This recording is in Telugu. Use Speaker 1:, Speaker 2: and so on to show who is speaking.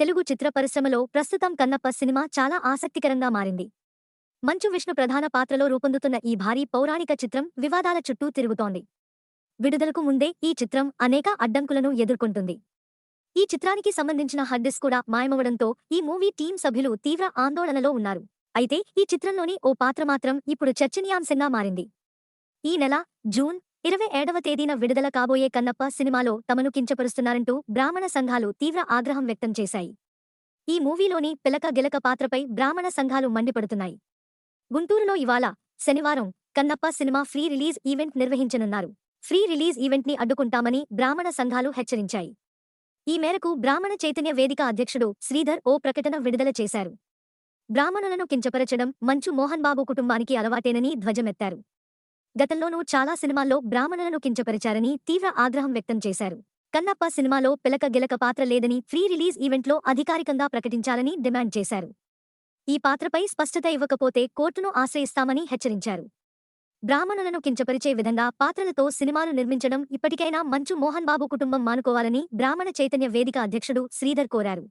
Speaker 1: తెలుగు చిత్ర పరిశ్రమలో ప్రస్తుతం కన్నప్ప సినిమా చాలా ఆసక్తికరంగా మారింది. మంచు విష్ణు ప్రధాన పాత్రలో రూపొందుతున్న ఈ భారీ పౌరాణిక చిత్రం వివాదాల చుట్టూ తిరుగుతోంది. విడుదలకు ముందే ఈ చిత్రం అనేక అడ్డంకులను ఎదుర్కొంటుంది. ఈ చిత్రానికి సంబంధించిన హార్డ్ కూడా మాయమవడంతో ఈ మూవీ టీం సభ్యులు తీవ్ర ఆందోళనలో ఉన్నారు. అయితే ఈ చిత్రంలోని ఓ పాత్ర మాత్రం ఇప్పుడు చర్చనీయాంశంగా మారింది. ఈ నెల జూన్ ఇరవై ఏడవ తేదీన విడుదల కాబోయే కన్నప్ప సినిమాలో తమను కించపరుస్తున్నారంటూ బ్రాహ్మణ సంఘాలు తీవ్ర ఆగ్రహం వ్యక్తం చేశాయి. ఈ మూవీలోని పిలక గిలక పాత్రపై బ్రాహ్మణ సంఘాలు మండిపడుతున్నాయి. గుంటూరులో ఇవాళ శనివారం Kannappa cinema pre release event నిర్వహించనున్నారు. ఫ్రీ రిలీజ్ ఈవెంట్ని అడ్డుకుంటామని బ్రాహ్మణ సంఘాలు హెచ్చరించాయి. ఈ మేరకు బ్రాహ్మణ చైతన్య వేదిక అధ్యక్షుడు శ్రీధర్ ఓ ప్రకటన విడుదల చేశారు. బ్రాహ్మణులను కించపరచడం మంచు మోహన్ బాబు కుటుంబానికి అలవాటేనని ధ్వజమెత్తారు. గతంలోనూ చాలా సినిమాల్లో బ్రాహ్మణులను కించపరిచారని తీవ్ర ఆగ్రహం వ్యక్తం చేశారు. కన్నప్ప సినిమాలో పిలక గిలక పాత్ర లేదని ఫ్రీ రిలీజ్ ఈవెంట్లో అధికారికంగా ప్రకటించాలని డిమాండ్ చేశారు. ఈ పాత్రపై స్పష్టత ఇవ్వకపోతే కోర్టును ఆశ్రయిస్తామని హెచ్చరించారు. బ్రాహ్మణులను కించపరిచే విధంగా పాత్రలతో సినిమాలు నిర్మించడం ఇప్పటికైనా మంచు మోహన్ బాబు కుటుంబం మానుకోవాలని బ్రాహ్మణ చైతన్య వేదిక అధ్యక్షుడు శ్రీధర్ కోరారు.